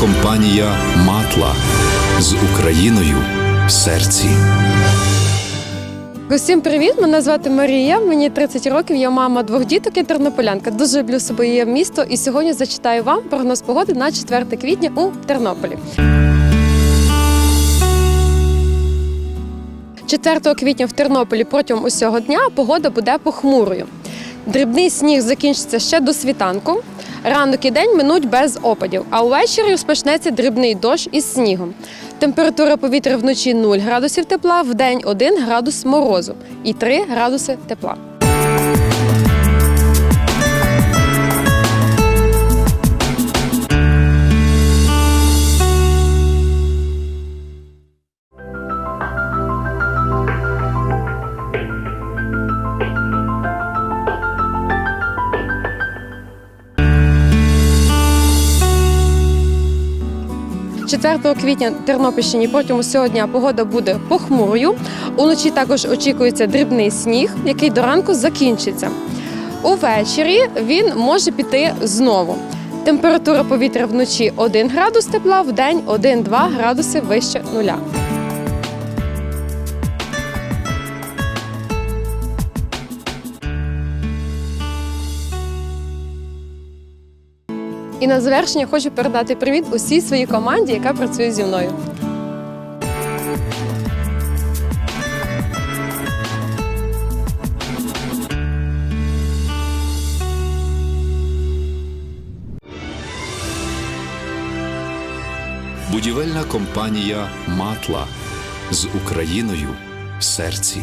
компанія Матла з Україною в серці. Усім привіт! Мене звати Марія. Мені 30 років. Я мама двох діток і тернополянка. Дуже люблю своє місто. І сьогодні зачитаю вам прогноз погоди на 4 квітня у Тернополі. 4 квітня в Тернополі протягом усього дня погода буде похмурою. Дрібний сніг закінчиться ще до світанку. Ранок і день минуть без опадів, а увечері розпочнеться дрібний дощ із снігом. Температура повітря вночі 0 градусів тепла, в день 1 градус морозу і 3 градуси тепла. – 4 квітня в Тернопільщині протягом усього дня погода буде похмурою. Уночі також очікується дрібний сніг, який до ранку закінчиться. Увечері він може піти знову. Температура повітря вночі 1 градус тепла, в день 1-2 градуси вище нуля. І на завершення хочу передати привіт усій своїй команді, яка працює зі мною. Будівельна компанія Матла з Україною в серці.